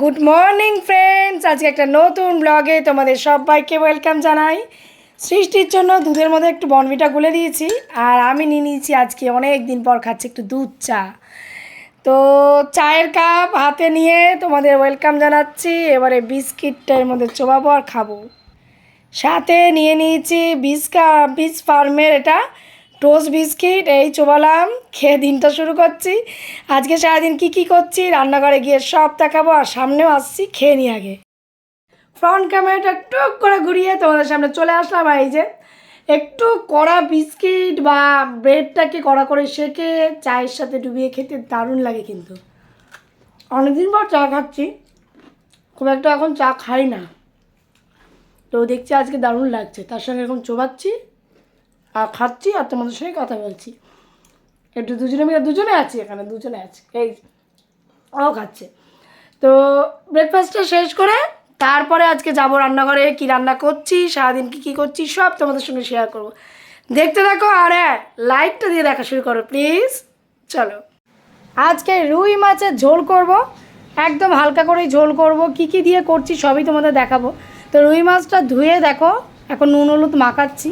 Good morning friends আজকে একটা নতুন ব্লগে তোমাদের সবাইকে ওয়েলকাম জানাই। সৃষ্টির জন্য দুধের মধ্যে একটু বনভিটা গুলে দিয়েছি, আর আমি নিয়ে নিয়েছি আজকে অনেক দিন পর খাচ্ছি একটু দুধ চা। তো চায়ের কাপ হাতে নিয়ে তোমাদের ওয়েলকাম জানাচ্ছি, এবারে বিস্কিটটা এর মধ্যে চোবাবো আর খাব। সাথে নিয়ে নিয়েছি বিস্কা বিস ফার্মের এটা টোস্ট বিস্কিট, এই চোবালাম, খেয়ে দিনটা শুরু করছি। আজকে সারাদিন কী কী করছি, রান্নাঘরে গিয়ে সব দেখাবো আর সামনেও আসছি, খেয়ে নিই আগে। ফ্রন্ট ক্যামেরাটা টুক করে ঘুরিয়ে তোমাদের সামনে চলে আসলাম এই যে একটু কড়া বিস্কিট বা ব্রেডটাকে কড়া করে সেকে চায়ের সাথে ডুবিয়ে খেতে দারুণ লাগে কিন্তু। অনেকদিন পর চা খাচ্ছি, খুব একটা এখন চা খাই না। তো দেখছি আজকে দারুণ লাগছে, তার সঙ্গে এখন চোবাচ্ছি। আর খাচ্ছি আর তোমাদের সঙ্গে কথা বলছি। একটু দুজনে মিলে, দুজনে আছি এখানে, দুজনে আছি। এই, ও খাচ্ছে। তো ব্রেকফাস্টটা শেষ করে তারপরে আজকে যাব রান্নাঘরে, কি রান্না করছি, সারাদিন কী কী করছি, সব তোমাদের সঙ্গে শেয়ার করব। দেখতে দেখো আর হ্যাঁ লাইকটা দিয়ে দেখা শুরু করো প্লিজ চলো। আজকে রুই মাছের ঝোল করব। একদম হালকা করেই ঝোল করব। কি কি দিয়ে করছি সবই তোমাদের দেখাবো। তো রুই মাছটা ধুয়ে দেখো, এখন নুন, হলুদ মাখাচ্ছি।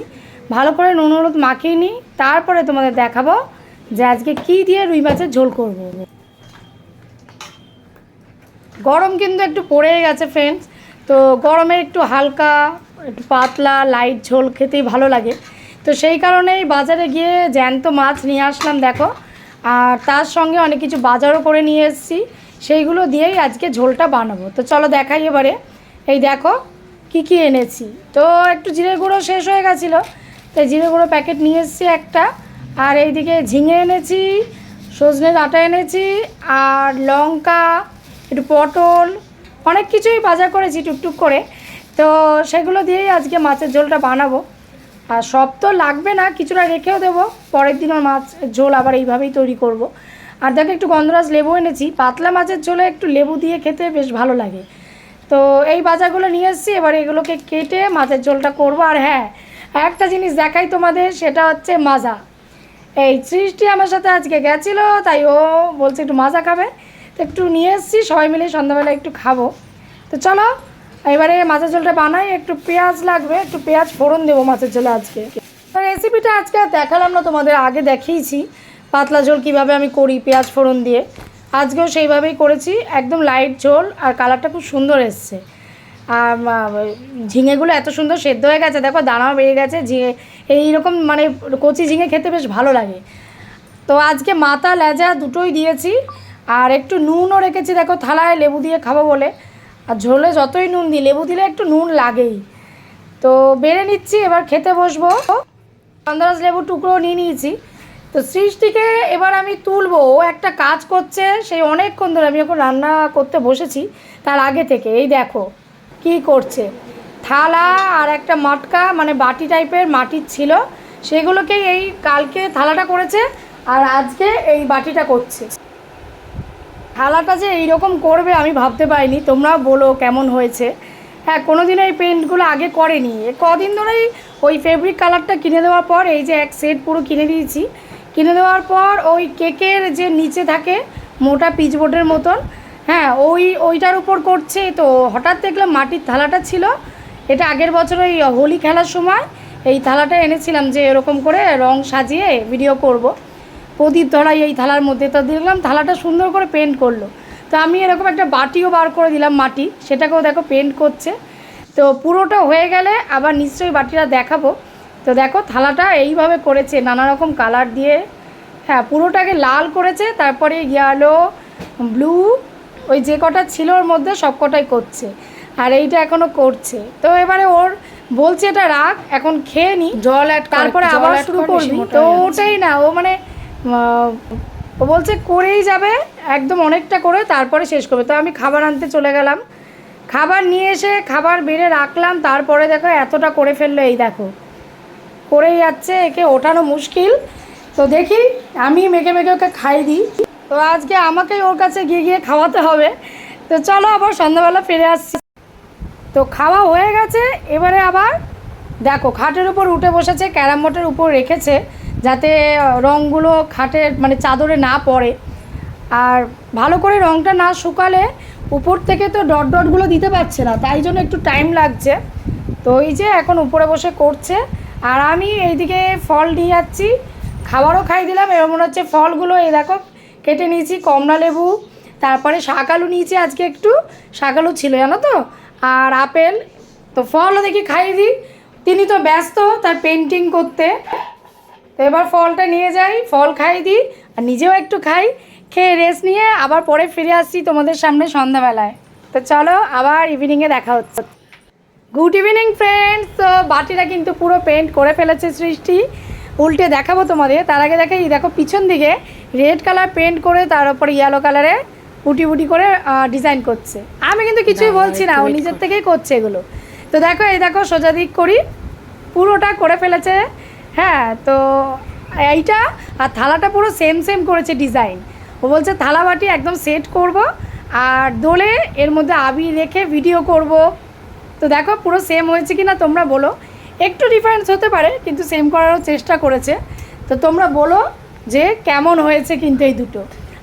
ভালো করে নুন, হলুদ মাখিয়ে নিই, তারপরে তোমাদের দেখাবো যে আজকে কি দিয়ে রুই মাছের ঝোল করব। গরম কিন্তু একটু পড়ে গেছে ফ্রেন্ডস তো গরমে একটু হালকা, একটু পাতলা লাইট ঝোল খেতেই ভালো লাগে। তো সেই কারণেই বাজারে গিয়ে জ্যান্ত মাছ নিয়ে আসলাম, দেখো। আর তার সঙ্গে অনেক কিছু বাজারও করে নিয়ে এসেছি। সেইগুলো দিয়েই আজকে ঝোলটা বানাবো। তো চলো দেখাই এবারে। এই দেখো, কি কি এনেছি। তো একটু জিরে গুঁড়ো শেষ হয়ে গেছিল। তাই জিরে গুঁড়ো প্যাকেট নিয়ে এসেছি একটা। আর এইদিকে ঝিঙে এনেছি, সজনে ডাঁটা এনেছি, আর লঙ্কা, একটু পটল, অনেক কিছুই বাজার করেছি টুকটুক করে। তো সেগুলো দিয়েই আজকে মাছের ঝোলটা বানাবো। আর সব তো লাগবে না, কিছুটা রেখেও দেবো। পরের দিনও মাছ ঝোল আবার এইভাবেই তৈরি করব। আর দেখো একটু গন্ধরাজ লেবু এনেছি। পাতলা মাছের ঝোলে একটু লেবু দিয়ে খেতে বেশ ভালো লাগে। তো এই বাজারগুলো নিয়ে এসেছি, এবার এগুলোকে কেটে মাছের ঝোলটা করব। আর হ্যাঁ একটা জিনিস দেখাই তোমাদের, সেটা হচ্ছে মাজা। এই সৃষ্টি আমার সাথে আজকে গেছিল, তাই ও বলছে একটু মাজা খাবে। তো একটু নিয়ে এসেছি, সবাই মিলে সন্ধ্যাবেলা একটু খাব। তো চলো, এবারে মাছের ঝোলটা বানাই, একটু পেঁয়াজ লাগবে, একটু পেঁয়াজ ফোড়ন দেবো মাছের ঝোলে আজকে। রেসিপিটা আজকে দেখালাম না, তোমাদের আগে দেখিয়েছি, পাতলা ঝোল কীভাবে আমি করি পেঁয়াজ ফোড়ন দিয়ে। আজকেও সেইভাবেই করেছি, একদম লাইট ঝোল, আর কালারটা খুব সুন্দর এসছে। আর ঝিঙেগুলো এত সুন্দর সেদ্ধ হয়ে গেছে, দেখো দানাও বেড়ে গেছে, ঝিঙে, এইরকম মানে কচি ঝিঙে খেতে বেশ ভালো লাগে। তো আজকে মাথা লেজা দুটোই দিয়েছি, আর একটু নুনও রেখেছি, দেখো থালায় লেবু দিয়ে খাব বলে। আর ঝোলে যতই নুন দিই, লেবু দিলে একটু নুন লাগেই। তো বেড়ে নিচ্ছি, এবার খেতে বসবো। আন্দাজ লেবু টুকরো নিয়ে নিয়েছি। তো সৃষ্টিকে এবার আমি তুলবো, ও একটা কাজ করছে সেই অনেকক্ষণ ধরে আমি যখন রান্না করতে বসেছি, তার আগে থেকে, এই দেখো। কি করছে? থালা আর একটা মটকা মানে বাটি টাইপের মাটির ছিল সেগুলোকেই এই কালকে থালাটা করেছে, আর আজকে এই বাটিটা করছে। থালাটা যে এইরকম করবে আমি ভাবতে পারিনি তোমরা বলো কেমন হয়েছে। হ্যাঁ কোনো দিন এই পেন্টগুলো আগে করেনি। কদিন ধরেই ওই ফেব্রিক কালারটা কিনে দেওয়ার পর, এই যে এক সেট পুরো কিনে দিয়েছি। কিনে দেওয়ার পর ওই কেকের যে নিচে থাকে মোটা পিচবোর্ডের মতন হ্যাঁ ওই, ওইটার উপর করছে। তো হঠাৎ দেখলাম মাটির থালাটা ছিল। এটা আগের বছর ওই হোলি খেলার সময় এই থালাটা এনেছিলাম যে এরকম করে রং সাজিয়ে ভিডিও করব। প্রদীপ ধরাই এই থালার মধ্যে। তো দেখলাম থালাটা সুন্দর করে পেন্ট করল। তো আমি এরকম একটা বাটিও বার করে দিলাম মাটি। সেটাকেও দেখো পেন্ট করছে। তো পুরোটা হয়ে গেলে আবার নিশ্চয়ই বাটিটা দেখাবো। তো দেখো থালাটা এইভাবে করেছে, নানা রকম কালার দিয়ে। হ্যাঁ পুরোটাকে লাল করেছে, তারপরে ইয়েলো ব্লু ওই যে কটা ছিল ওর মধ্যে সব কটাই করছে। আর এইটা এখনও করছে। তো এবারে ওর বলছে এটা রাখ এখন খেয়ে নি। জল অ্যাড তারপরে আবার শুরু করবি। তো ওটাই না ও মানে ও বলছে করেই যাবে একদম অনেকটা করে তারপরে শেষ করবে। তো আমি খাবার আনতে চলে গেলাম। খাবার নিয়ে এসে খাবার বেড়ে রাখলাম তারপরে দেখো এতটা করে ফেলল এই দেখো। করেই যাচ্ছে একে ওঠানো মুশকিল। তো দেখি আমি মেখে মেখে ওকে খাই দিই। তো আজকে আমাকেই ওর কাছে গিয়ে গিয়ে খাওয়াতে হবে। তো চলো আবার সন্ধ্যাবেলা ফিরে আসছি। তো খাওয়া হয়ে গেছে, এবারে আবার দেখো খাটের উপর উঠে বসেছে, ক্যারাম বোর্ডের উপর রেখেছে, যাতে রঙগুলো খাটের মানে চাদরে না পড়ে। আর ভালো করে রঙটা না শুকালে উপর থেকে তো ডট ডটগুলো দিতে পারছে না, তাই জন্য একটু টাইম লাগছে। তো এই যে এখন উপরে বসে করছে, আর আমি এইদিকে ফল নিয়ে যাচ্ছি, খাবারও খাই দিলাম, এবার মনে হচ্ছে ফলগুলো এই দেখো কেটে নিয়েছি কমলা লেবু, তারপরে শাকালু নিয়েছি আজকে একটু। শাকালু ছিল, জানো তো? আর আপেল, তো ফলও দেখি খাইয়ে দিই। তিনি তো ব্যস্ত তার পেন্টিং করতে। তো এবার ফলটা নিয়ে যাই, ফল খাই দিই, আর নিজেও একটু খাই, খেয়ে রেস্ট নিয়ে আবার পরে ফিরে আসছি তোমাদের সামনে সন্ধ্যাবেলায়। তো চলো, আবার ইভিনিংয়ে দেখা হচ্ছে। গুড ইভিনিং ফ্রেন্ডস তো বাটিটা কিন্তু পুরো পেন্ট করে ফেলেছে সৃষ্টি। উল্টে দেখাবো তোমাদের। তার আগে দেখে এই দেখো পিছন দিকে রেড কালার পেন্ট করে তার উপরে ইয়েলো কালারে উটি উটি করে ডিজাইন করছে। আমি কিন্তু কিছুই বলছি না ও নিজের থেকেই করছে এগুলো। তো দেখো এই দেখো সোজা দিক করি। পুরোটা করে ফেলেছে। হ্যাঁ তো এইটা আর থালাটা পুরো সেম সেম করেছে ডিজাইন ও বলছে থালা বাটি একদম সেট করব আর দোলে এর মধ্যে আবির রেখে ভিডিও করব। তো দেখো পুরো সেম হয়েছে কি না তোমরা বলো। একটু ডিফারেন্স হতে পারে কিন্তু সেম করারও চেষ্টা করেছে। তো তোমরা বলো যে কেমন হয়েছে কিন্তু এই দুটো।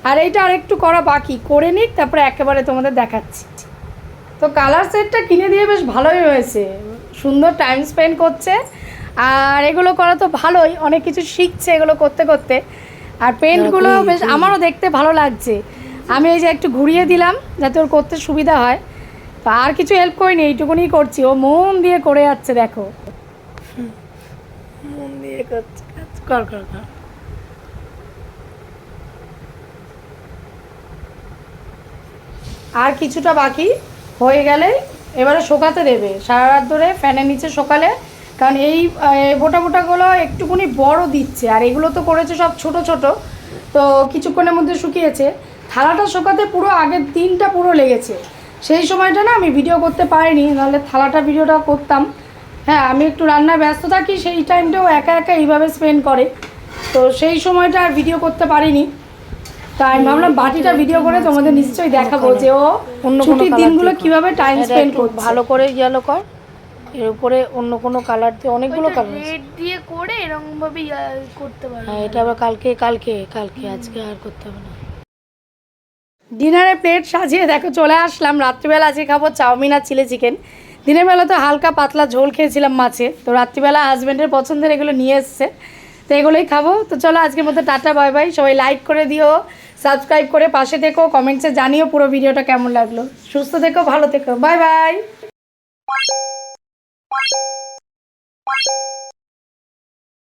আর এইটা আর একটু করা বাকি করে নিক তারপরে একেবারে তোমাদের দেখাচ্ছি। তো কালার সেটটা কিনে দিয়ে বেশ ভালোই হয়েছে। সুন্দর টাইম স্পেন্ড করছে। আর এগুলো করা তো ভালোই অনেক কিছু শিখছে এগুলো করতে করতে। আর পেন্টগুলো বেশ আমারও দেখতে ভালো লাগছে। আমি এই যে একটু ঘুরিয়ে দিলাম যাতে ওর করতে সুবিধা হয়। তো আর কিছু হেল্প করিনি এইটুকুনি করছি। ও মন দিয়ে করে যাচ্ছে দেখো। আর কিছুটা বাকি হয়ে গেলে এবারে শোকাতে দেবে। সারা রাত ধরে ফ্যানের নিচে শোকালে, কারণ এই বোটা বোটাগুলো একটুকুনি বড় দিচ্ছে, আর এগুলো তো করেছে সব ছোট ছোট। তো কিছুক্ষণের মধ্যে শুকিয়েছে। থালাটা শোকাতে পুরো আগের দিনটা পুরো লেগেছে। সেই সময়টা না আমি ভিডিও করতে পারিনি, নাহলে থালাটা ভিডিওটা করতাম। হ্যাঁ আমি একটু রান্নায় ব্যস্ত থাকি সেই টাইমটাও একা একা এইভাবে স্পেন্ড করে। তো সেই সময়টা আর ভিডিও করতে পারিনি। তাই আমি ভাবলাম বাটিটা ভিডিও করে তোমাদের নিশ্চয়ই দেখাবো যে ও অন্য কোনো ছুটির দিনগুলো কীভাবে টাইম স্পেন্ড করছে। ভালো করে ইয়েলো কর। এর উপরে অন্য কোনো কালার দিয়ে অনেকগুলো কালার রেড দিয়ে করে এরকম ভাবে করতে পারো হ্যাঁ এটা আবার কালকে কালকে কালকে আজকে আর করতে হবে না। ডিনারে প্লেট সাজিয়ে দেখো চলে আসলাম। রাত্রিবেলা আজকে খাব চাউমিন আর চিলি চিকেন দিনের বেলা তো হালকা পাতলা ঝোল খেয়েছিলাম মাছে, তো রাত্রিবেলা হাজব্যান্ডের পছন্দের এগুলো নিয়ে এসছে। তো এগুলোই খাব। তো চলো আজকের মধ্যে টাটা বাই বাই সবাই লাইক করে দিও সাবস্ক্রাইব করে পাশে থেকো কমেন্টসে জানিও পুরো ভিডিওটা কেমন লাগল। সুস্থ থেকো, ভালো থেকো। Bye bye